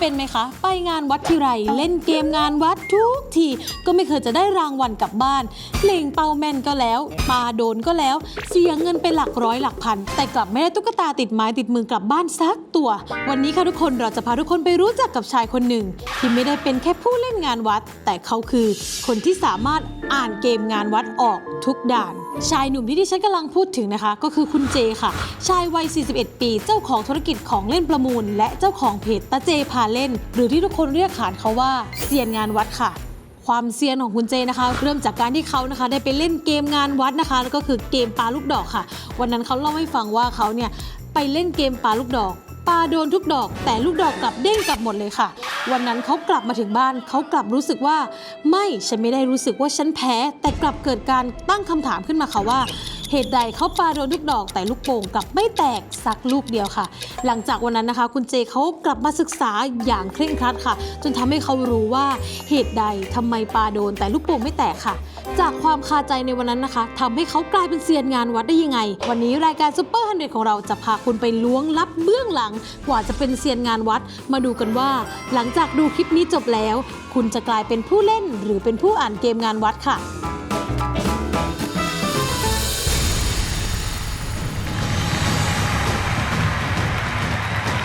เป็นไหมคะ ไปงานวัดทีไร เล่นเกมงานวัดทุกที ก็ไม่เคยจะได้รางวัลกลับบ้านเล่งเป้าแม่นก็แล้วปาโดนก็แล้ว เสียเงินไปหลักร้อยหลักพัน แต่กลับไม่ได้ตุ๊กตาติดไม้ติดมือกลับบ้านสักตัว วันนี้ค่ะทุกคนเราจะพาทุกคนไปรู้จักกับชายคนหนึ่ง ที่ไม่ได้เป็นแค่ผู้เล่นงานวัด แต่เขาคือ คนที่สามารถอ่านเกมงานวัดออกทุกด่าน ชายหนุ่มที่ดิฉันกำลังพูดถึงนะคะ ก็คือคุณเจค่ะ ชายวัย 41 ปี เจ้าของธุรกิจของเล่นประมูล และเจ้าของเพจตาเจพาเล่น หรือที่ทุกคนเรียกขานเขาว่าเซียนงานวัดค่ะความเซียนของคุณเจนะคะ เริ่มจากการที่เขานะคะได้ไปเล่นเกมงานวัดนะคะแล้วก็คือเกมปลาลูกดอกค่ะ วันนั้นเขาเล่าให้ฟังว่าเขาเนี่ยไปเล่นเกมปลาลูกดอก ปลาโดนทุกดอก แต่ลูกดอกกลับเด้งกลับหมดเลยค่ะ วันนั้นเขากลับมาถึงบ้านเขากลับรู้สึกว่า ไม่ฉันไม่ได้รู้สึกว่าฉันแพ้ แต่กลับเกิดการตั้งคำถามขึ้นมาค่ะว่าเหตุใดเขาปาโดนทุกดอกแต่ลูกโป่งกลับไม่แตกสักลูกเดียวค่ะ หลังจากวันนั้นนะคะ คุณเจเขากลับมาศึกษาอย่างเคร่งครัดค่ะ จนทำให้เขารู้ว่าเหตุใดทำไมปาโดนแต่ลูกโป่งไม่แตกค่ะ จากความคาใจในวันนั้นนะคะทำให้เขากลายเป็นเซียนงานวัดได้ยังไง วันนี้รายการซุปเปอร์ฮันเดของเราจะพาคุณไปล้วงลับเบื้องหลัง กว่าจะเป็นเซียนงานวัด มาดูกันว่า หลังจากดูคลิปนี้จบแล้ว คุณจะกลายเป็นผู้เล่นหรือเป็นผู้อ่านเกมงานวัดค่ะ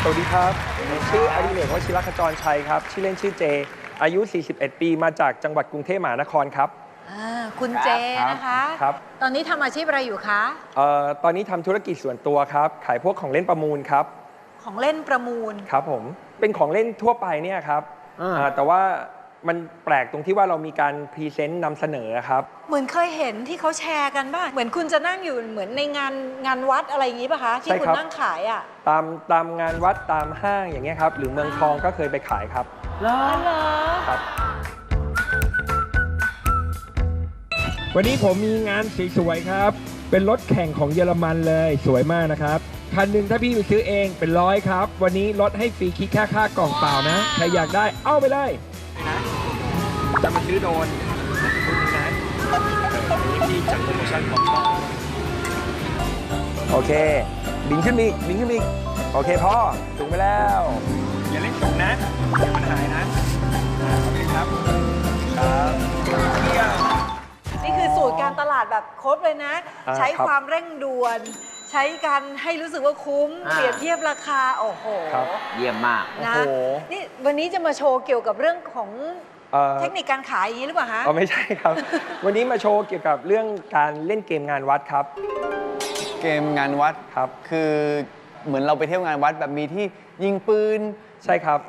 สวัสดีครับชื่ออดิเรกวชิรขจรชัยครับ ชื่อเล่นชื่อเจ อายุ 41 ปี มาจากจังหวัดกรุงเทพมหานครครับ อ่าคุณเจนะคะ ครับ ตอนนี้ทำอาชีพอะไรอยู่คะ เอ่อตอนนี้ทำธุรกิจส่วนตัวครับ ขายพวกของเล่นประมูลครับ ของเล่นประมูล ครับผม เป็นของเล่นทั่วไปเนี่ยครับอ่าแต่ว่า มันแปลกตรงที่ว่าเรามีการพรีเซนต์นำเสนอครับ เหมือนเคยเห็นที่เขาแชร์กันบ้างเหมือนคุณจะนั่งอยู่เหมือนในงานงานวัดอะไรอย่างนี้ป่ะคะ ที่ใช่คุณครับ นั่งขายอะตามตามงานวัดตามห้างอย่างเงี้ยครับ หรือเมืองทองก็เคยไปขายครับ อ๋อเหรอครับ วันนี้ผมมีงานสวยๆครับ เป็นรถแข่งของเยอรมันเลยสวยมากนะครับ คันหนึ่งถ้าพี่ไปซื้อเองเป็นร้อยครับ วันนี้ลดให้ฟรีคิดค่าค่ากล่องเปล่านะ ใครอยากได้เอาไปเลย จะมาซื้อโดนคุณนะที่จัดโปรโมชั่นของโอเค บินขึ้นมีกบินขึ้นมีกโอเคพ่อสูงไปแล้ว อย่าเล่นสูงนะเดี๋ยวมันหายนะอ่าขอบคุณครับครับเยี่ยมนี่คือสูตรการตลาดแบบครบเลยนะอ่าใช้ครับความเร่งด่วน ใช้การให้รู้สึกว่าคุ้มอ่าเปรียบเทียบราคา โอ้โหครับเยี่ยมมากนะโอ้โหนี่วันนี้จะมาโชว์เกี่ยวกับเรื่องของ เอ่อเทคนิคการขายอย่างนี้หรือเปล่าฮะ อ๋อไม่ใช่ครับ วันนี้มาโชว์เกี่ยวกับเรื่องการเล่นเกมงานวัดครับ เกมงานวัดครับ คือเหมือนเราไปเที่ยวงานวัดแบบมีที่ยิงปืนใช่ครับ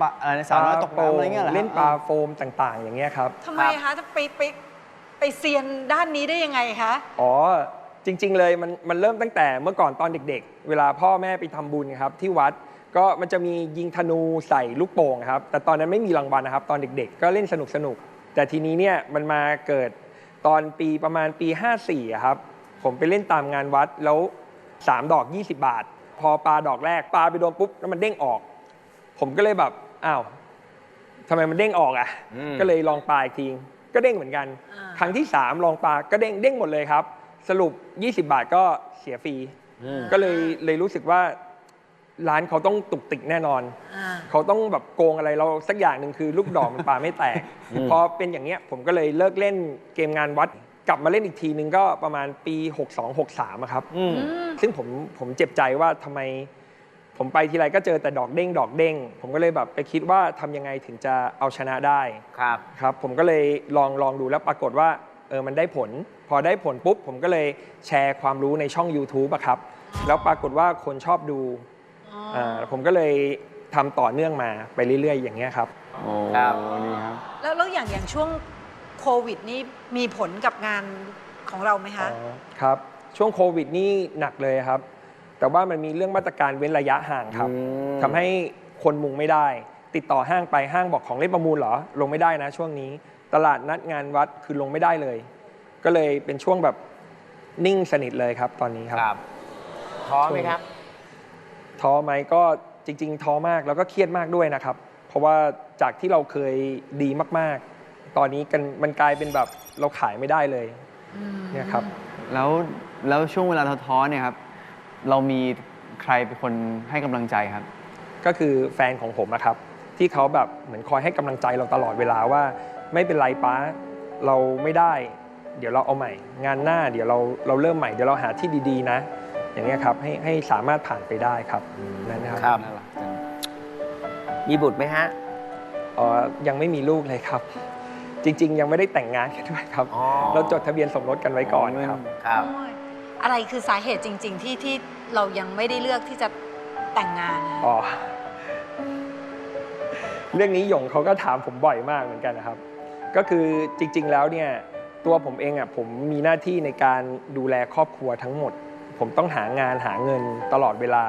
ปะอะไรนะสาวน้อยตกน้ำอะไรเงี้ยหรอเล่นปลาโฟมต่างๆ อย่างเงี้ยครับ ทำไมคะจะไปไปไปเซียนด้านนี้ได้ยังไงคะ อ๋อ จริง ๆ เลยมันมันเริ่มตั้งแต่เมื่อก่อนตอนเด็ก ๆ เวลาพ่อแม่ไปทำบุญครับ ที่วัด ก็มันจะมียิงธนูใส่ลูกโป่งครับแต่ตอนนั้นไม่มีรางวัลนะครับ ตอนเด็กๆ ก็เล่นสนุกสนุกๆแต่ทีนี้เนี่ยมันมาเกิดตอนปีประมาณปี 54อะครับผมไปเล่นตามงานวัดแล้ว 3 ดอก 20 บาท พอปลาดอกแรกปลาไปโดนปุ๊บแล้วมันเด้งออก ผมก็เลยแบบอ้าวทำไมมันเด้งออกอะอืมก็เลยลองปลาอีกทีก็เด้งเหมือนกันอ่าครั้งที่ 3 ลองปลาก็เด้งเด้งหมดเลยครับ สรุป 20 บาทก็เสียฟรีก็เลยเลยรู้สึกว่า ร้านเขาต้องตุกติกแน่นอน อ่า เขาต้องแบบโกงอะไรเราสักอย่างหนึ่งคือลูกดอกมันปลาไม่แตก พอเป็นอย่างเงี้ยผมก็เลยเลิกเล่นเกมงานวัด กลับมาเล่นอีกทีนึงก็ประมาณปี 62-63อะครับ ซึ่งผมผมเจ็บใจว่าทำไม ผมไปทีไรก็เจอแต่ดอกเด้งดอกเด้ง ผมก็เลยแบบไปคิดว่าทำยังไงถึงจะเอาชนะได้ ครับ ครับผมก็เลยลองลองดูแล้วปรากฏว่าเออมันได้ผล พอได้ผลปุ๊บ ผมก็เลยแชร์ความรู้ในช่อง YouTube อะครับ แล้วปรากฏว่าคนชอบดูอ่าผมก็เลยทำต่อเนื่องมาไปเรื่อยๆ อย่างเงี้ยครับ โอ้ครับ นี่ครับ แล้วแล้วอย่างอย่างช่วงโควิดนี่มีผลกับงานของเราไหมคะ อ๋อครับ ช่วงโควิดนี่หนักเลยครับ แต่ว่ามันมีเรื่องมาตรการเว้นระยะห่างครับอืม ทำให้คนมุงไม่ได้ ติดต่อห้างไปห้างบอกของเล่นประมูลเหรอ ลงไม่ได้นะช่วงนี้ ตลาดนัดงานวัดคือลงไม่ได้เลย ก็เลยเป็นช่วงแบบนิ่งสนิทเลยครับตอนนี้ครับ ครับท้อไหมครับ ท้อไหมก็จริง ๆ ท้อมากแล้วก็เครียดมากด้วยนะครับ เพราะว่าจากที่เราเคยดีมากๆ ตอนนี้กันมันกลายเป็นแบบเราขายไม่ได้เลยเนี่ยครับ แล้วแล้วช่วงเวลาท้อๆเนี่ยครับ เรามีใครเป็นคนให้กำลังใจครับ ก็คือแฟนของผมนะครับ ที่เขาแบบเหมือนคอยให้กำลังใจเราตลอดเวลาว่า ไม่เป็นไรป้าเราไม่ได้ เดี๋ยวเราเอาใหม่ งานหน้าเดี๋ยวเราเราเริ่มใหม่เดี๋ยวเราหาที่ดีๆ นะ อย่างนี้ยครับให้ให้สามารถผ่านไปได้ครับนั่นนะครับครับน่ารักจังมีบุตรไหมฮะเอ่อยังไม่มีลูกเลยครับ จริง ๆ ยังไม่ได้แต่งงานกันด้วยครับ อ๋อเราจดทะเบียนสมรสกันไว้ก่อนครับ ครับ โอ้ยอะไรคือสาเหตุจริง ๆ ที่ที่เรายังไม่ได้เลือกที่จะแต่งงานนะอ๋อ เรื่องนี้หยงเขาก็ถามผมบ่อยมากเหมือนกันนะครับ ก็คือจริง ๆ แล้วเนี่ยตัวผมเองอะผมมีหน้าที่ในการดูแลครอบครัวทั้งหมด ผมต้องหางานหาเงินตลอดเวลา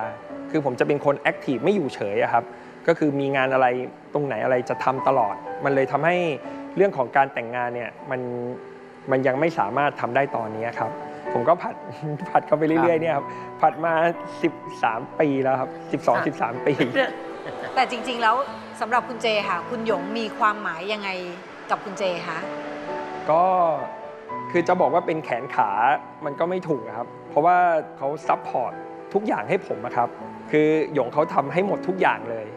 คือผมจะเป็นคนแอคทีฟไม่อยู่เฉยอะครับ ก็คือมีงานอะไรตรงไหนอะไรจะทำตลอด มันเลยทำให้เรื่องของการแต่งงานเนี่ยมันมันยังไม่สามารถทำได้ตอนนี้ครับ ผมก็ผัดผัดเข้าไปเรื่อยๆเนี่ยครับผัดมา 13 ปีแล้วครับ12 13 ปี แต่จริงๆแล้วสำหรับคุณเจค่ะ คุณหยงมีความหมายยังไงกับคุณเจคะก็คือจะบอกว่าเป็นแขนขามันก็ไม่ถูกอะครับ เพราะว่าเขาซัพพอร์ตทุกอย่างให้ผมอะครับ คือหยงเขาทำให้หมดทุกอย่างเลย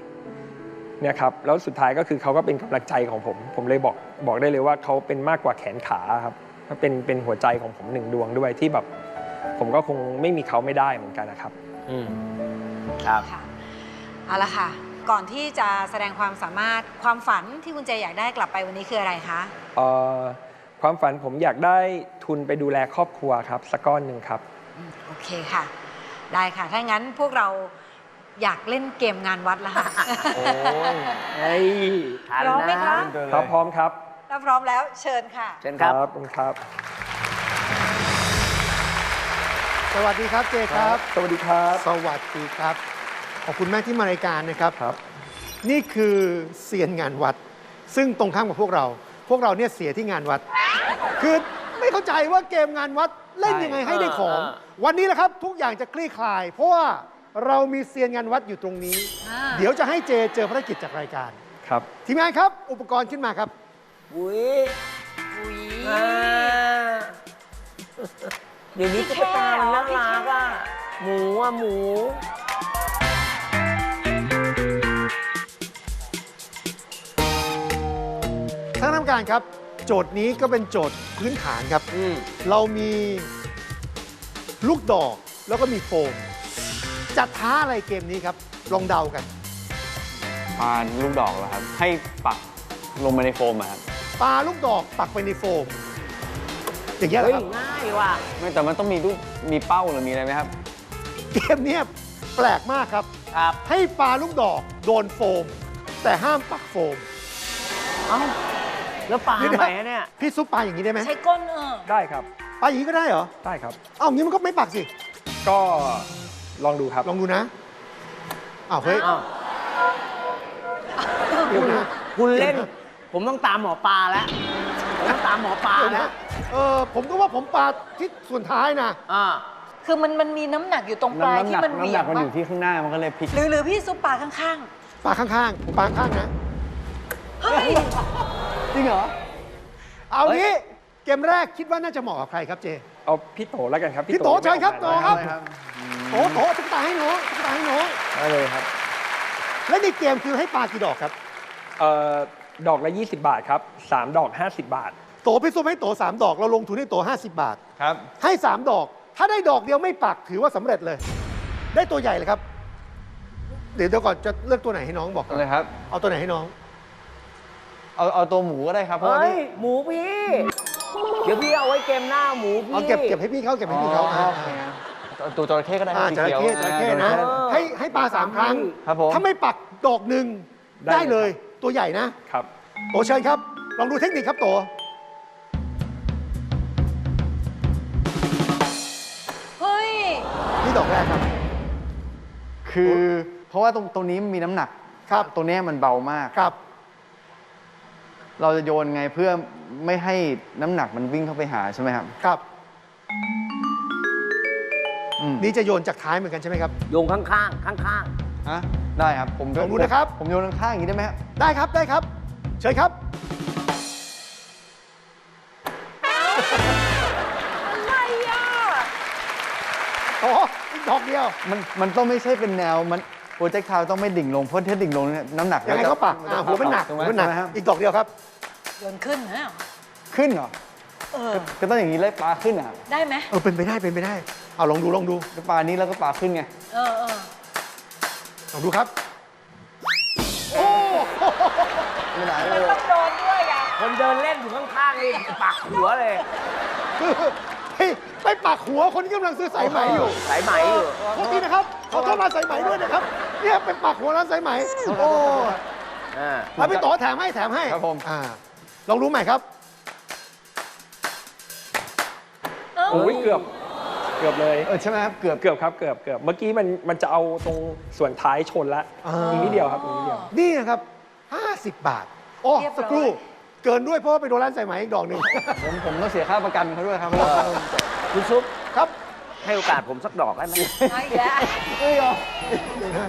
เนี่ยครับแล้วสุดท้ายก็คือเขาก็เป็นกำลังใจของผม ผมเลยบอกบอกได้เลยว่าเขาเป็นมากกว่าแขนขาครับเขาเป็นเป็นหัวใจของผมหนึ่งดวงด้วยที่แบบ ผมก็คงไม่มีเขาไม่ได้เหมือนกันนะครับ อืมครับค่ะเอาละค่ะ ก่อนที่จะแสดงความสามารถความฝันที่คุณเจอยากได้กลับไปวันนี้คืออะไรคะเอ่อความฝันผมอยากได้ทุนไปดูแลครอบครัวครับสักก้อนหนึ่งครับอืม โอเคค่ะ ได้ค่ะ ถ้างั้นพวกเราอยากเล่นเกมงานวัดแล้วค่ะ โอ้ยเฮ้ยทันพร้อมไหมนะคะ ครับพร้อมครับถ้าพร้อมแล้วเชิญค่ะ เชิญครับขอบคุณครับ สวัสดีครับเจครับ สวัสดีครับ สวัสดีครับ ขอบคุณมากที่มารายการนะครับ ครับ นี่คือเซียนงานวัด ซึ่งตรงข้ามกับพวกเรา พวกเราเนี่ยเสียที่งานวัด คือไม่เข้าใจว่าเกมงานวัด เล่นยังไงให้ได้ของเออวันนี้แหละครับทุกอย่างจะคลี่คลาย เพราะว่าเรามีเซียนงานวัดอยู่ตรงนี้อ่าเดี๋ยวจะให้เจเจอภารกิจจากรายการครับ ทีมงานครับ อุปกรณ์ขึ้นมาครับอุ้ยอุ๊ยอ่าเดี๋ยวนี้ตุ๊กตามันน่ารักอะหมูอะหมูท่านคณะกรรมการครับ โจทย์นี้ก็เป็นโจทย์พื้นฐานครับ อืมเรามีลูกดอกแล้วก็มีโฟม จะท้าอะไรเกมนี้ครับ ลองเดากัน ปาลูกดอกแล้วครับ ให้ปักลงมาในโฟมอะครับ ปลาลูกดอกปักไปในโฟม อย่างเงี้ยเหรเฮ้อยครับ ง่ายว่ะ ไม่แต่มันต้องมีลูกมีเป้าหรือมีอะไรไหมครับ เกมเนี้ยแปลกมากครับ ครับ ให้ปลาลูกดอกโดนโฟม แต่ห้ามปักโฟม เอ้า แล้วปลาเดี๋ยวทำนะไมฮะเนี่ย พี่ซุปปลาอย่างนี้ได้ไหมใช้ก้นเออได้ครับ ปลาอย่างนี้ก็ได้เหรอ ได้ครับ เอ้าอย่างนี้มันก็ไม่ปักสิ ก็ลองดูครับ ลองดูนะอ้าวเฮ้ยอ้าวเดี๋ยวนะคุณเล่น ผมต้องตามหมอปลาแล้วผมต้องตามหมอปลาเดี๋ยวแล้นะวเออผมก็ว่าผมปลาที่ส่วนท้ายนะอ่าคือมันมันมีน้ำหนักอยู่ตรงปลายน้ำหที่นักมันเหน้ำวี่หยนังกมันปะอยู่ที่ข้างหน้ามันก็เลยพลิกหรือหรือพี่ซุปปลาข้างปลาข้างๆผมปลาข้างๆนะๆเฮ้ย จริงเหรอ เอางี้เกมแรกคิดว่าน่าจะเหมาะกับใครครับเจ เอาพี่โตแล้วกันครับพี่โตเชิญครับโตครับได้โตโตตุ๊กตาให้น้องตุ๊กตาให้น้องได้เลยครับและในเกมคือให้ปลากี่ดอกครับ เอ่อดอกละ 20 บาทครับ 3 ดอก 50 บาท โตพี่ซุปให้โตสามดอกเราลงทุนให้โต 50 บาท ครับ ให้สามดอก ถ้าได้ดอกเดียวไม่ปักถือว่าสำเร็จเลย ได้ตัวใหญ่เลยครับ เดี๋ยวเดี๋ยวก่อนจะเลือกตัวไหนให้น้องบอกก่อนอะไรครับ เอาตัวไหนให้น้อง เอาเอาตัวหมูก็ได้ครับเพราะว่าเฮ้ย นี่หมูพี่ เดี๋ยวพี่เอาไว้เกมหน้าหมูพี่ เอาเก็บเก็บให้พี่เขาเก็บให้พี่เขาอ๋อโอเคครับเอาตัวจระเข้ก็ได้คอ่ารับจสีระเขียวเข้จระเข้นะ อ่า ให้ให้ปลาสามครั้ง ครับผมถ้าไม่ปักดอกหนึ่งได้ ได้เลเลยยตัวใหญ่นะ ครับ โตเชิญครับ ลองดูเทคนิคครับโต เฮ้ย นี่ดอกแรกครับ คือ เพราะว่าตรงตรงนี้มันมีน้ำหนักครับ ตรงเนี้ยมันเบามาก ครับ เราจะโยนไงเพื่อไม่ให้น้ำหนักมันวิ่งเข้าไปหาใช่ไหมครับครับ อืมนี่จะโยนจากท้ายเหมือนกันใช่ไหมครับ โยงข้างๆข้างฮะได้ครับผมลองดูนะครับ ผมโยนข้างๆอย่างนี้ได้ไหมครับได้ครับได้ครับ เชิญครับ อะไรอะโตอีกดอกเดียว มันมันต้องไม่ใช่เป็นแนวมันโปรเจกต์ทาวต้องไม่ดิ่งลงเพราะถ้าดิ่งลงเนี่ยน้ำหนักยังไงก็ปักอ่าหัวมันหนักถูหักวมันหนักใช่ครับอีกดอกเดียวครับโยนขึ้นนะขึ้นเหรอเออ ก็ต้องอย่างนี้เลยปลาขึ้นอะได้ไหมเออเป็นไปได้เป็นไปได้ เอาลองดูลองดูก็ปลานี้แล้วก็ปลาขึ้นไงเออเออลองดูครับโอ้ไม่ได้มันต้องโดนด้วยอะคนเดินเล่นอยู่ข้างๆนี่ปักหัวเลยคือไปไปปักหัวคนที่กำลังซื้อสายไหมอยู่สายไหมอยู่โทษทีนะครับขอโทษร้านสายไหมด้วยนะครับเนี่ยไปปักหัวร้านสายไหมโอ้อ่าเอาไปต่อแถมให้แถมให้ครับผมอ่า ลองดูใหม่ครับเอ้าโอ้ยเกือบ เกือบเลย เออใช่ไหมครับ เกือบ เกือบครับ เกือบเกือบเมื่อกี้มันมันจะเอาตรงส่วนท้ายชนละอ่า อีกนิดเดียวครับอีกนิดเดียว นี่นะครับ 50 บาทโอ้เรียบร้อย สักครู่ เกินด้วยเพราะว่าไปโดนร้านสายไหมอีกดอกหนึ่ง ผมผมต้องเสียค่าประกันเขาด้วยครับ คุณซุปครับ ให้โอกาสผมสักดอกได้ไหมเอาอีกแล้วเอ้ยเหรอ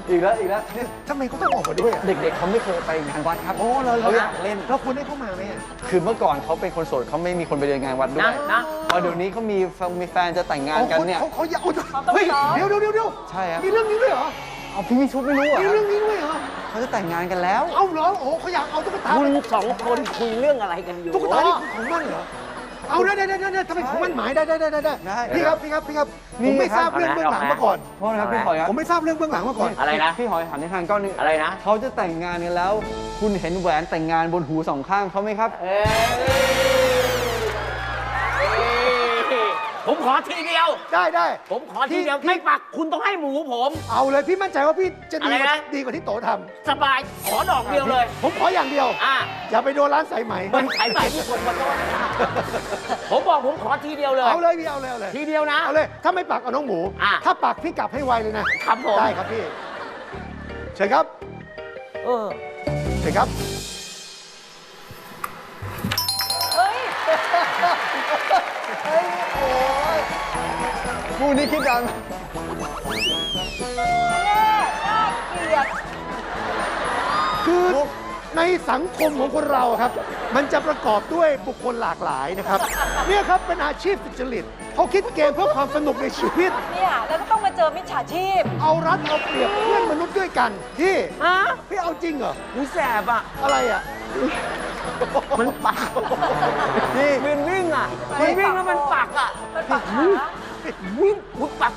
อีกแล้วอีกแล้วเนี่ยทำไมเขาต้องออกมาด้วยอะเด็กๆเขาไม่เคยไปงานวัดครับโอ้เราเขาอยากเล่นเราควรให้เขามาไหมอะคือเมื่อก่อนเขาเป็นคนโสดเขาไม่มีคนไปเรียนงานวัดด้วนะยนะ พอเดี๋ยวนี้เขามีแฟนมีแฟนจะแต่งงานกันเนี่ย เขาเขาอยากอุ๊ยเขาต้องเฮ้ยซ้อมเดี๋ยวเดี๋ยวเดี๋ยวเดี๋ยวใช่ครับ มีเรื่องนี้ด้วยเหรอเอาพี่วิชุดไม่รู้เหรอะมีเรื่องนี้ด้วยเหรอเขาจะแต่งงานกันแล้ว เอ้าเหรอโอ้โหเขาอยากเอาตุ๊กตาคุณสองคนคุยเรื่องอะไรกันอยู่ตุ๊กตานี่คือของมั่นเหรอ เอาได้ได้ได้ได้ทำไมของมั่นหมายได้ได้ได้ได้ได้ได้พี่ครับพี่ครับพี่ครับนี่ผมไม่ครับทราบเรื่องเบื้องหลังมาก่อนโทษนะครับพี่หอยครับผมไม่ทราบเรื่องเบื้องหลังมาก่อนอะไรนะพี่หอยหันในทางก้อนหนึงอะไรนะเขาจะแต่งงานกันแล้ว คุณเห็นแหวนแต่งงานบนหูสองข้างเขาไหมครับ ขอทีเดียว ได้ได้ผมขอทีเดียวที่ไม่ปักคุณต้องให้หมูผม เอาเลยพี่มั่นใจว่าพี่จะดีกอะไรว่านะ ดีกว่าที่โตทสบายขอดอกเดียวเลยำผมขออย่างเดียว อะ อย่าไปโดนร้านสายไหมมันขายใหม่ที่คนมาต้อนผมบอกผมขอทีเดียวเลย เอาเลยพี่เอาเลยเอาเลยทีเดียวนะ เอาเลยถ้าไม่ปักเอาน้องหมู อะถ้าปักพี่กลับให้ไวเลยนะครับผม ได้ครับพี่เชิญครับเออเชิญครับ เฮ้ย คู่นี้คิดดังน่าเกลียดคือในสังคมของคนเราครับ มันจะประกอบด้วยบุคคลหลากหลายนะครับ เนี่ยครับเป็นอาชีพสุจริตเขาคิดเกมเพื่อความสนุกในชีวิต เนี่ยแล้วก็ต้องมาเจอมิจฉาชีพ เอารัดเอาเปรียบเพื่อนมนุษย์ด้วยกันพี่ฮะพี่เอาจริงเหรออูแสบอะ อะไรอะ มันปักนี่มันวิ่งอะมันวิ่งแล้วมันปักอะมันปักขา วิ่งคุณปัก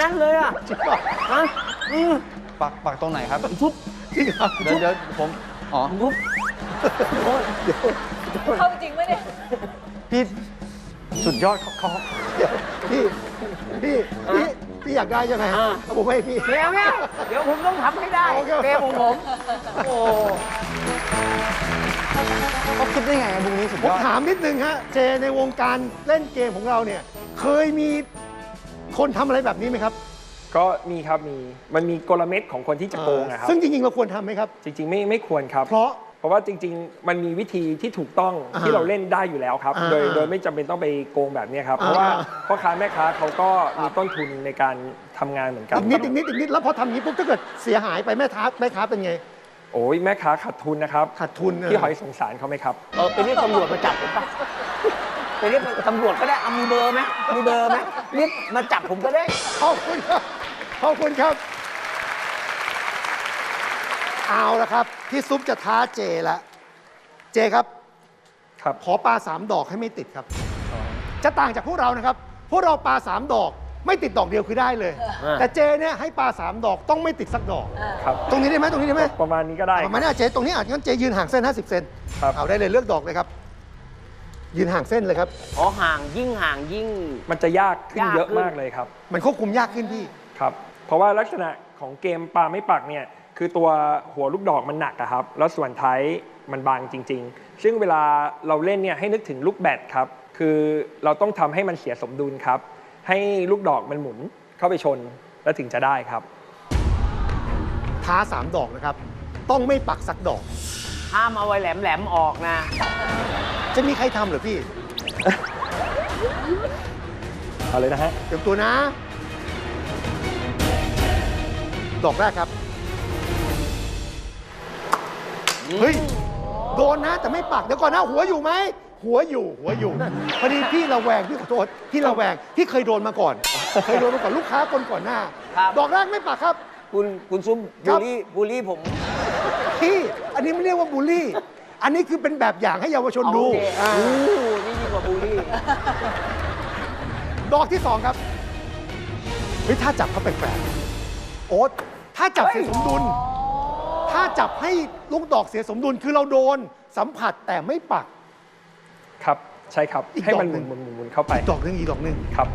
นั่นเลยอะจริงเหรอฮะอืมปักปักตรงไหนครับทุบจริงเหรอเดี๋ยวเดี๋ยวผมอ๋อทุบเข้าจริงไหมเนี่ยพี่สุดยอดเขาเขาเดี๋ยวพี่พี่พี่พี่อยากได้ใช่ไหมฮะเอาผมให้พี่เดี๋ยวเนี่ยเดี๋ยวผมต้องทำให้ได้โอเคเกมของผมโอ้เขาคิดได้ไงอะบุงนี้สุดผมยอดถามนิดนึงฮะเจในวงการเล่นเกมของเราเนี่ย เคยมี คนทำอะไรแบบนี้ไหมครับ ก็มีครับมีมันมีกลเม็ดของคนที่จะโกงอะครับซึ่งจริงๆ เราควรทำไหมครับ จริง ๆ ไม่ไม่ควรครับ เพราะ เพราะว่าจริง ๆ มันมีวิธีที่ถูกต้องอ่าที่เราเล่นได้อยู่แล้วครับ อ่าโดยโดยไม่จำเป็นต้องไปโกงแบบเนี้ยครับอ่าเพราะว่า พ่อค้าแม่ค้าเขาก็มีต้นทุนในการทำงานเหมือนกันอีกนิดอีกนิดอีกนิดแล้วพอทำอย่างนี้ปุ๊บถ้าเกิดเสียหายไปแม่ค้าแม่ค้าเป็นไง โอ้ยแม่ค้าขาดทุนนะครับขาดทุนพี่หอยสงสารเขาไหมครับ เออไปเรียกตำรวจมาจับผมปะ ไปเรียกตำรวจก็ได้เอามีเบอร์ไหมมีเบอร์ไหมเรียกมาจับผมก็ได้ ขอบคุณครับ ขอบคุณครับ เอาละครับ พี่ซุปจะท้าเจละเจครับ ครับขอปลาสามดอกให้ไม่ติดครับ จะต่างจากพวกเรานะครับ พวกเราปลาสามดอก ไม่ติดดอกเดียวคือได้เลย เออ แต่เจเนี่ยให้ปลาสามดอกต้องไม่ติดสักดอก ครับ ตรงนี้ได้ไหมตรงนี้ได้ไหมประมาณนี้ก็ได้ ประมาณนี้อะเจตรงนี้อาจงั้นเจยืนห่างเส้น 50 เซนครับ เอาได้เลยเลือกดอกเลยครับ ยืนห่างเส้นเลยครับ อ๋อห่างยิ่งห่างยิ่ง มันจะยากขึ้นยากเยอะขึ้นมากเลยครับมันควบคุมยากขึ้นพี่ ครับ เพราะว่าลักษณะของเกมปลาไม่ปักเนี่ยคือตัวหัวลูกดอกมันหนักอะครับ แล้วส่วนท้ายมันบางจริง ๆ ซึ่งเวลาเราเล่นเนี่ยให้นึกถึงลูกแบดครับ คือเราต้องทำให้มันเสียสมดุลครับ ให้ลูกดอกมันหมุนเข้าไปชนแล้วถึงจะได้ครับ ท้าสามดอกนะครับ ต้องไม่ปักสักดอก ห้ามเอาไว้แหลมๆออกนะ จะมีใครทำเหรือพี่ เอาเลยนะฮะ เตรียมตัวนะ ดอกแรกครับ เฮ้ย โดนนะ แต่ไม่ปัก เดี๋ยวก่อนนะ หัวอยู่ไหม หัวอยู่ หัวอยู่ พอดีพี่ระแวงพี่ขอโทษพี่ระแวงพี่เคยโดนมาก่อน เคยโดนมาก่อนลูกค้าคนก่อนหน้า ครับ ดอกแรกไม่ปักครับ คุณคุณซุ้มครับูบลลี่บูลลี่ผม พี่ อันนี้ไม่เรียกว่าบูลลี่ อันนี้คือเป็นแบบอย่างให้เยาวชนดูโอเคอ่าโอ้นี่ยิ่งกว่าบูลลี่ ดอกที่สองครับเฮ้ยถ้าจับเขาแปลกๆโอ๊ตถ้าจับเสียสมดุล ถ้าจับให้ลูกดอกเสียสมดุลคือเราโดนสัมผัสแต่ไม่ปัก ครับ ใช่ครับ อีกให้มันดอกหหนึ่มุนง หมุนหมุนหมุนเข้าไปดอกหนึ่งอีกดอกหนึ่งครับ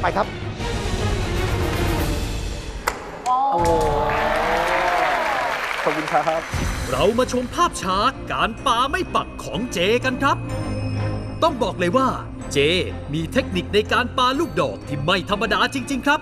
ไปครับ ขอบคุณครับ เรามาชมภาพช้าการปาไม่ปักของเจกันครับ ต้องบอกเลยว่า เจมีเทคนิคในการปาลูกดอกที่ไม่ธรรมดาจริง ๆ ครับ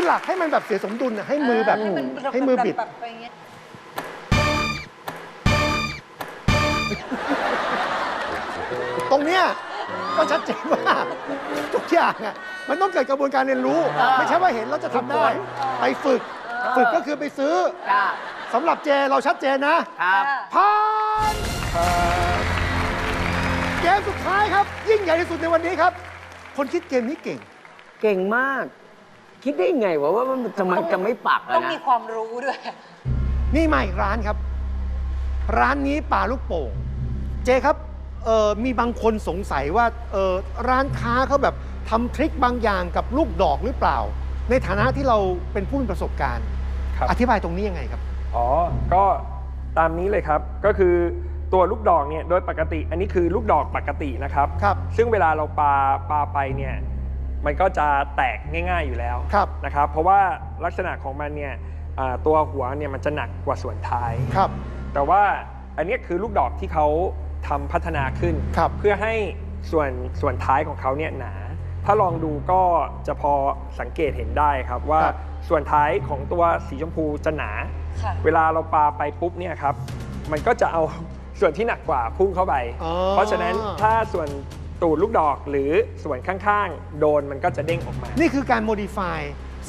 คือหลักให้มันแบบเสียสมดุลน่ะให้มือแบบให้มันให้มือบิดแบบไปอย่างเงี้ยตรงเนี้ยก็ชัดเจนว่าทุกอย่างอะมันต้องเกิดกระบวนการเรียนรู้ ไม่ใช่ว่าเห็นแล้วจะทำได้ ไปฝึก ฝึกก็คือไปซื้อค่ะสำหรับเจเราชัดเจนนะ ครับผ่านเกมสุดท้ายครับ ยิ่งใหญ่ที่สุดในวันนี้ครับ คนคิดเกมนี้เก่ง เก่งมาก คิดได้ไงวะว่ามันทำไมจะไม่ปักอะต้องนะมีความรู้ด้วย นี่มาอีกร้านครับ ร้านนี้ป่าลูกโป่ง เจครับเอ่อมีบางคนสงสัยว่าเอ่อร้านค้าเขาแบบทำทริคบางอย่างกับลูกดอกหรือเปล่า ในฐานะที่เราเป็นผู้มีประสบการณ์ ครับ อธิบายตรงนี้ยังไงครับ อ๋อ ก็ตามนี้เลยครับ ก็คือตัวลูกดอกเนี่ยโดยปกติ อันนี้คือลูกดอกปกตินะครับ ครับ ซึ่งเวลาเราปาปาไปเนี่ย มันก็จะแตกง่าย ๆอยู่แล้วครับนะครับ เพราะว่าลักษณะของมันเนี่ยอ่าตัวหัวเนี่ยมันจะหนักกว่าส่วนท้ายครับ แต่ว่าอันเนี้ยคือลูกดอกที่เขาทำพัฒนาขึ้นครับเพื่อให้ส่วนส่วนท้ายของเขาเนี่ยหนา ถ้าลองดูก็จะพอสังเกตเห็นได้ครับว่าครับส่วนท้ายของตัวสีชมพูจะหนาค่ะเวลาเราปาไปปุ๊บเนี่ยครับ มันก็จะเอาส่วนที่หนักกว่าพุ่งเข้าไปอ๋อเพราะฉะนั้นถ้าส่วน ตูดลูกดอกหรือส่วนข้างๆ โดนมันก็จะเด้งออกมา นี่คือการ modify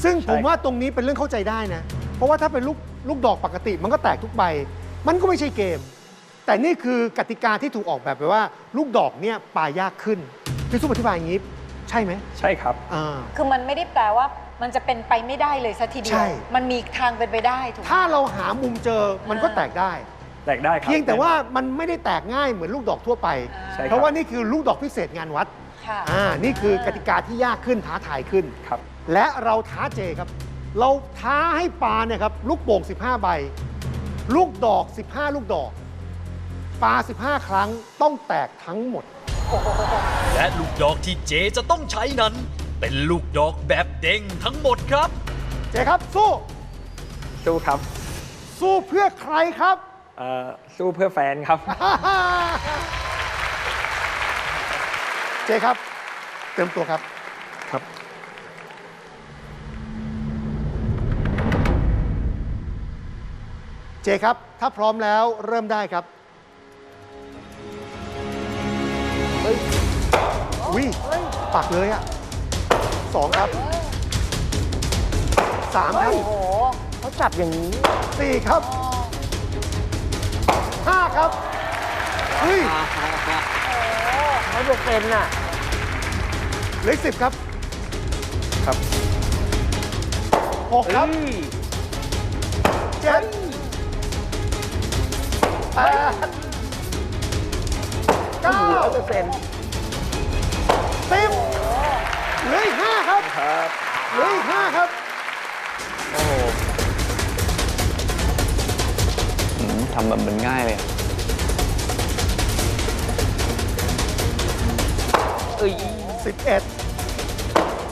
ซึ่งใช่ผมว่าตรงนี้เป็นเรื่องเข้าใจได้นะ เพราะว่าถ้าเป็นลูกลูกดอกปกติมันก็แตกทุกใบ มันก็ไม่ใช่เกม แต่นี่คือกติกาที่ถูกออกแบบไปว่า ลูกดอกเนี่ยปายากขึ้นพี่ซุปอธิบายอย่างนี้ ใช่ไหมใช่ครับ อ่า คือมันไม่ได้แปลว่ามันจะเป็นไปไม่ได้เลยสัทีเดีใช่ยวมันมีทางเป็นไปได้ถูกไหม ถ้าเราหามุมเจอมันก็แตกได้ แตกได้ครับ เพียงแต่ว่ามันไม่ได้แตกง่ายเหมือนลูกดอกทั่วไป ใช่ครับ เพราะว่านี่คือลูกดอกพิเศษงานวัดค่ะอ่านี่คือกติกาที่ยากขึ้นท้าทายขึ้น ครับ และเราท้าเจครับ เราท้าให้ปาเนี่ยครับลูกโป่ง 15 ใบ ลูกดอก 15 ลูกดอก ปา 15 ครั้งต้องแตกทั้งหมด และลูกดอกที่เจจะต้องใช้นั้น เป็นลูกดอกแบบเด้งทั้งหมดครับ เจครับสู้ สู้ครับ สู้เพื่อใครครับเอ่อ สู้เพื่อแฟนครับ เจครับ เตรียมตัวครับ ครับ เจครับ ถ้าพร้อมแล้วเริ่มได้ครับอุ้ยปักเลยอะสองครับสามครับโอ้โหเขาจับอย่างนี้สี่ครับ ห้าครับ เฮ้ยเขาจะเป็นน่ะเหลือสิบครับครับหกครับเฮ้ยเจ็ดแปดเก้าร้อยเปอร์เซ็นต์สิบเหลืออีกห้าครับครับเหลืออีกห้าครับ ทำแบบมันง่ายเลยเอ้ยสิบเอ็ด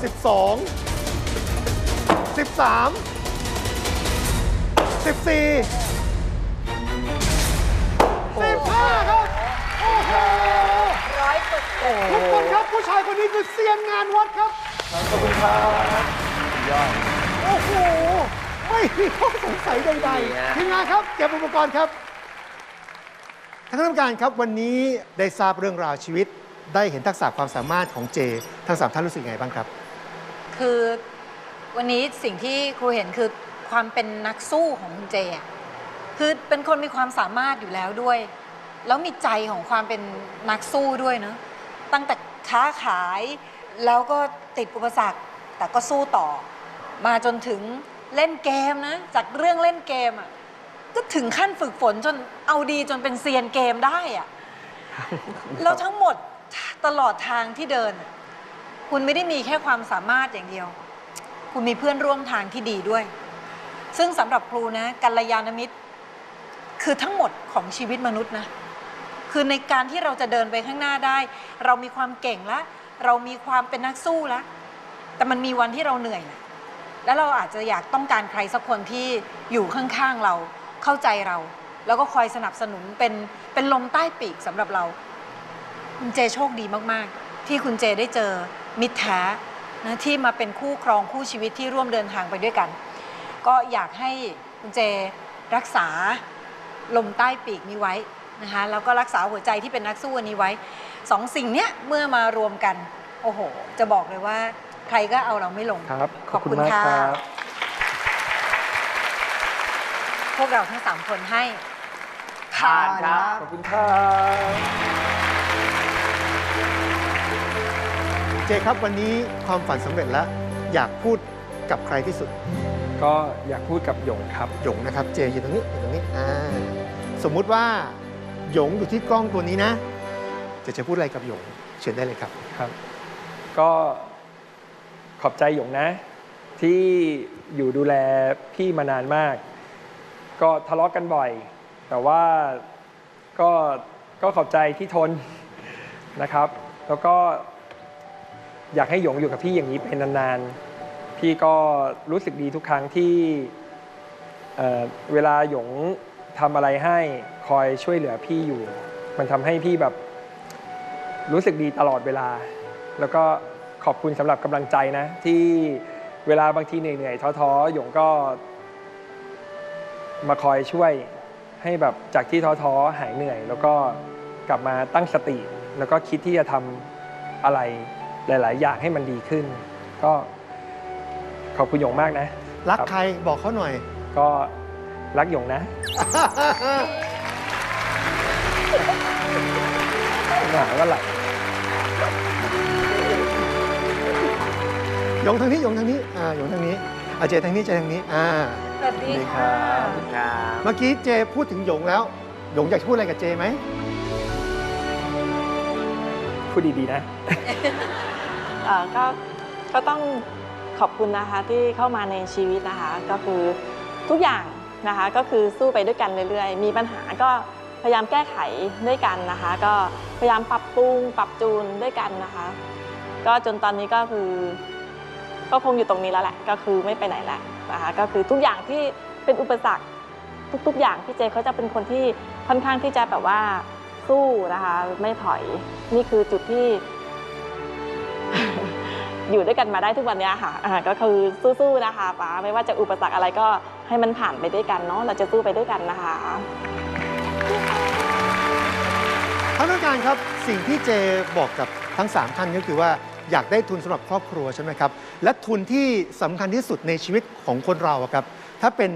สิบสองสิบสามสิบสี่สิบห้าครับ โอ้โหร้อยเปอร์เซ็นต์ทุกคนครับผู้ชายคนนี้คือเซียนงานวัดครับ ขอบคุณครับยอดโอ้โห ไม่มีข้อสงสัยใดนี่ฮะ ๆทีมงานครับเก็บอุปกรณ์ครับท่านคณะกรรมการครับวันนี้ได้ทราบเรื่องราวชีวิต ได้เห็นทักษะความสามารถของเจทั้งสามท่านรู้สึกยังไงบ้างครับ คือวันนี้สิ่งที่ครูเห็นคือความเป็นนักสู้ของคุณเจอะคือเป็นคนมีความสามารถอยู่แล้วด้วย แล้วมีใจของความเป็นนักสู้ด้วยเนอะตั้งแต่ค้าขายแล้วก็ติดอุปสรรค แต่ก็สู้ต่อ มาจนถึง เล่นเกมนะ จากเรื่องเล่นเกมอะก็ถึงขั้นฝึกฝนจนเอาดีจนเป็นเซียนเกมได้อะแล้วทั้งหมดตลอดทางที่เดินอะคุณไม่ได้มีแค่ความสามารถอย่างเดียว คุณมีเพื่อนร่วมทางที่ดีด้วย ซึ่งสำหรับครูนะกัลยาณมิตร คือทั้งหมดของชีวิตมนุษย์นะ คือในการที่เราจะเดินไปข้างหน้าได้ เรามีความเก่งแล้วเรามีความเป็นนักสู้แล้วแต่มันมีวันที่เราเหนื่อยนะ แล้วเราอาจจะอยากต้องการใครสักคนที่อยู่ข้างๆเราเข้าใจเรา แล้วก็คอยสนับสนุนเป็นเป็นลมใต้ปีกสำหรับเรา คุณเจโชคดีมากๆ ที่คุณเจได้เจอมิตรแท้นะที่มาเป็นคู่ครองคู่ชีวิตที่ร่วมเดินทางไปด้วยกัน ก็อยากให้คุณเจรักษาลมใต้ปีกนี้ไว้นะคะแล้วก็รักษาหัวใจที่เป็นนักสู้อันนี้ไว้สองสิ่งเนี้ยเมื่อมารวมกัน โอ้โห จะบอกเลยว่า ใครก็เอาเราไม่ลง ครับขอบคุณมากค่ะครับ พวกเราทั้งสามคนให้ผ่านครับ ขอบคุณครับเจครับวันนี้ความฝันสำเร็จแล้ว อยากพูดกับใครที่สุด ก็อยากพูดกับหยงครับ หยงนะครับ เจอยู่ตรงนี้อยู่ตรงนี้อ่าสมมุติว่าหยงอยู่ที่กล้องตัวนี้นะ จะจะพูดอะไรกับหยงเชิญได้เลยครับครับ ก็ ขอบใจหยงนะ ที่อยู่ดูแลพี่มานานมาก ก็ทะเลาะกันบ่อย แต่ว่าก็ก็ขอบใจที่ทนนะครับ แล้วก็อยากให้หยงอยู่กับพี่อย่างนี้เป็นนานๆ พี่ก็รู้สึกดีทุกครั้งที่เเวลาหยงทำอะไรให้คอยช่วยเหลือพี่อยู่ มันทำให้พี่แบบรู้สึกดีตลอดเวลา แล้วก็ ขอบคุณสำหรับกำลังใจนะ ที่เวลาบางทีเหนื่อยๆท้อๆหยงก็ มาคอยช่วยให้แบบจากที่ท้อๆหายเหนื่อย แล้วก็กลับมาตั้งสติ แล้วก็คิดที่จะทำอะไรหลาย ๆ อย่างให้มันดีขึ้น ก็ขอบคุณหยงมากนะ รักครับใครบอกเขาหน่อย ก็รักหยงนะหนาก็ไหลห ยงทางนี้หยงทางนี้อ่าหยงทางนี้อาเจทางนี้เจทางนี้อ่าสวัสดีค่ะครับเมื่อกี้เจพูดถึงหยงแล้วหยงอยากจะพูดอะไรกับเจไหมพูดดีๆนะเอ่อก็ก็ต้องขอบคุณนะคะที่เข้ามาในชีวิตนะคะ ก็คือทุกอย่างนะคะก็คือสู้ไปด้วยกันเรื่อยๆ มีปัญหาก็พยายามแก้ไขด้วยกันนะคะ ก็พยายามปรับปรุงปรับจูนด้วยกันนะคะ ก็จนตอนนี้ก็คือ ก็คงอยู่ตรงนี้แล้วแหละ ก็คือไม่ไปไหนล้วนะคะก็คือทุกอย่างที่เป็นอุปสรรคทุก ๆ อย่างพี่เจเขาจะเป็นคนที่ค่อนข้างที่จะแบบว่าสู้นะคะไม่ถอยนี่คือจุดที่ อยู่ด้วยกันมาได้ทุกวันนี้ค่ะก็คือสู้ๆนะคะป๋าไม่ว่าจะอุปสรรคอะไรก็ให้มันผ่านไปด้วยกันเนาะเราจะสู้ไปด้วยกันนะคะท่านผู้การครับสิ่งที่เจบอกกับทั้ง 3 ท่านก็คือว่า อยากได้ทุนสำหรับครอบครัวใช่ไหมครับ และทุนที่สำคัญที่สุดในชีวิตของคนเราครับ ถ้าเป็น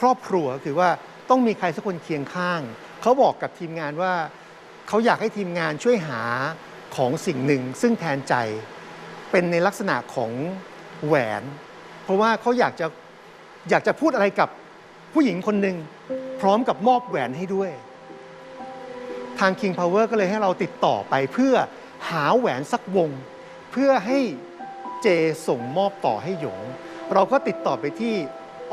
ครอบครัวคือว่าต้องมีใครสักคนเคียงข้าง เขาบอกกับทีมงานว่า เขาอยากให้ทีมงานช่วยหาของสิ่งหนึ่ง ซึ่งแทนใจเป็นในลักษณะของแหวน เพราะว่าเขาอยากจะอยากจะพูดอะไรกับผู้หญิงคนหนึ่งพร้อมกับมอบแหวนให้ด้วย ทาง King Power ก็เลยให้เราติดต่อไปเพื่อหาแหวนสักวง พื่อให้เจส่งมอบต่อให้หยง เราก็ติดต่อไปที่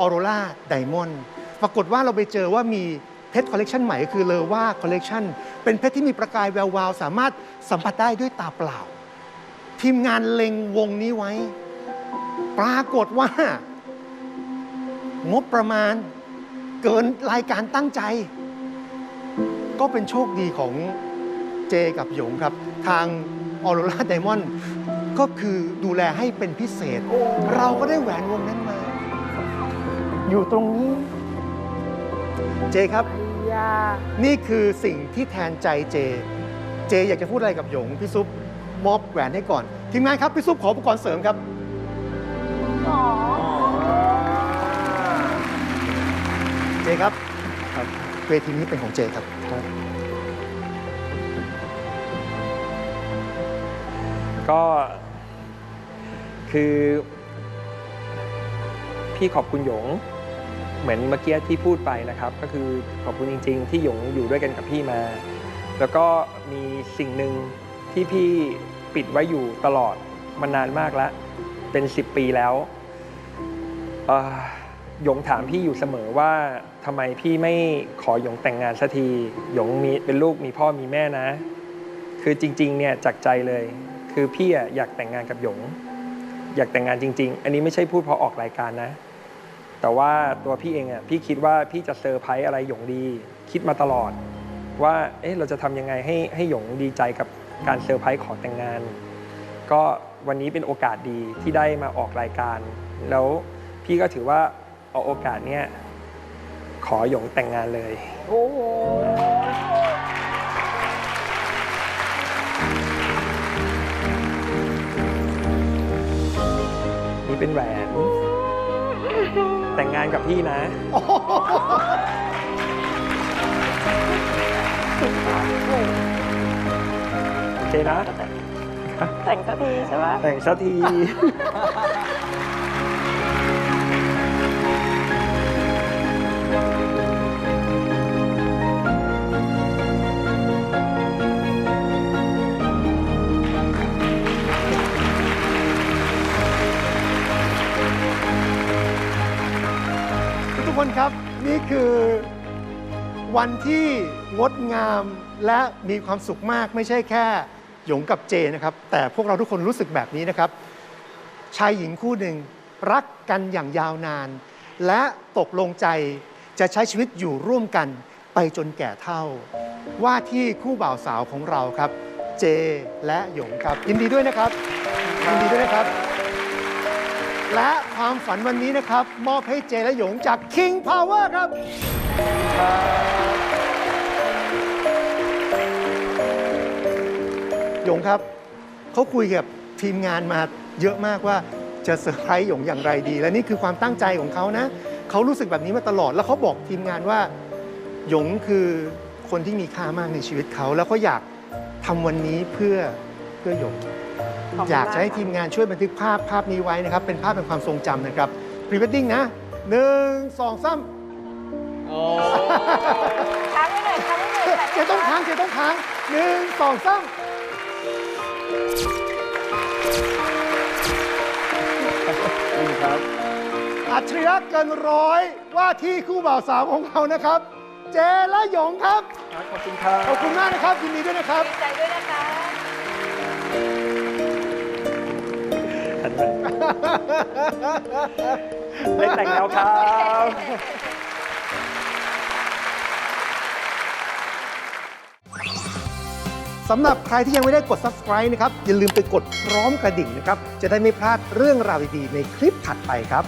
Aurora Diamond ปรากฏว่าเราไปเจอว่ามีเพชรคอลเลกชันใหม่ก็คือเลอว่าคอลเลกชันเป็นเพชรที่มีประกายแวววาว สามารถสัมผัสได้ด้วยตาเปล่า ทีมงานเล็งวงนี้ไว้ ปรากฏว่า งบประมาณเกินรายการตั้งใจ ก็เป็นโชคดีของเจกับหยงครับ ทาง ออโรราไดมอนด์ก็คือดูแลให้เป็นพิเศษ เราก็ได้แหวนวงนั้นมา อยู่ตรงนี้เจครับนี่คือสิ่งที่แทนใจเจ เจอยากจะพูดอะไรกับหยงพี่ซุปมอบแหวนให้ก่อน ทีมงานครับพี่ซุปขออุปกรณ์เสริมครับเจครับ ครับ เวทีนี้เป็นของเจครับ ก็คือ พี่ขอบคุณหยง เหมือนเมื่อกี้ที่พูดไปนะครับ ก็คือขอบคุณจริง ๆ ที่หยงอยู่ด้วยกันกับพี่มา แล้วก็มีสิ่งหนึ่งที่พี่ปิดไว้อยู่ตลอดมานานมากแล้ว เป็น10ปีแล้วหยงถามพี่อยู่เสมอว่าทำไมพี่ไม่ขอหยงแต่งงานสักทีหยงมีเป็นลูกมีพ่อมีแม่นะ คือจริง ๆ เนี่ยจากใจเลย คือพี่อยากแต่งงานกับหยง อยากแต่งงานจริง ๆ อันนี้ไม่ใช่พูดเพราะออกรายการนะ แต่ว่าตัวพี่เองอะพี่คิดว่าพี่จะเซอร์ไพรส์อะไรหยงดี คิดมาตลอด ว่าเอ๊ะเราจะทำยังไงให้ให้หยงดีใจกับการเซอร์ไพรส์ขอแต่งงาน ก็วันนี้เป็นโอกาสดีที่ได้มาออกรายการ แล้วพี่ก็ถือว่าเอาโอกาสเนี้ยขอหยงแต่งงานเลย โอ้ เป็นแหวน แต่งงานกับพี่นะ โอเคนะ แต่งสักทีใช่ปะแต่งสักที กคนครับ นี่คือวันที่งดงามและมีความสุขมากไม่ใช่แค่หยงกับเจนะครับ แต่พวกเราทุกคนรู้สึกแบบนี้นะครับ ชายหญิงคู่หนึ่งรักกันอย่างยาวนาน และตกลงใจจะใช้ชีวิตอยู่ร่วมกันไปจนแก่เท่า ว่าที่คู่บ่าวสาวของเราครับ เจและหยงครับ ยินดีด้วยนะครับยินดีด้วยนะครับ และความฝันวันนี้นะครับ มอบให้เจและหยงจาก King Power ครับ หยงครับ เขาคุยกับทีมงานมาเยอะมากว่าจะเซอร์ไพรส์หยงอย่างไรดี และนี่คือความตั้งใจของเขานะ เขารู้สึกแบบนี้มาตลอด แล้วเขาบอกทีมงานว่า หยงคือคนที่มีค่ามากในชีวิตเขา แล้วเขาอยากทำวันนี้เพื่อ เพื่อหยงขอบคุณอยากจะให้มากค่ะทีมงานช่วยบันทึกภาพภาพนี้ไว้นะครับ เป็นภาพเป็นความทรงจำนะครับพรีเวดดิ้งนะหนึ่งสองสามค้างไว้หน่อยค้างไว้หน่อยเจต้องค้างเจต้องค้างหนึ่งสองสามอัจฉริยะเกินร้อยว่าที่คู่บ่าวสาวของเรานะครับ เจและหยงครับ ขอบคุณครับขอบคุณมากนะครับยินดีด้วยนะครับ ดีใจด้วยนะคะ ได้แต่งแล้วครับสำหรับใครที่ยังไม่ได้กด subscribe นะครับ อย่าลืมไปกดพร้อมกระดิ่งนะครับ จะได้ไม่พลาดเรื่องราวดีๆ ในคลิปถัดไปครับ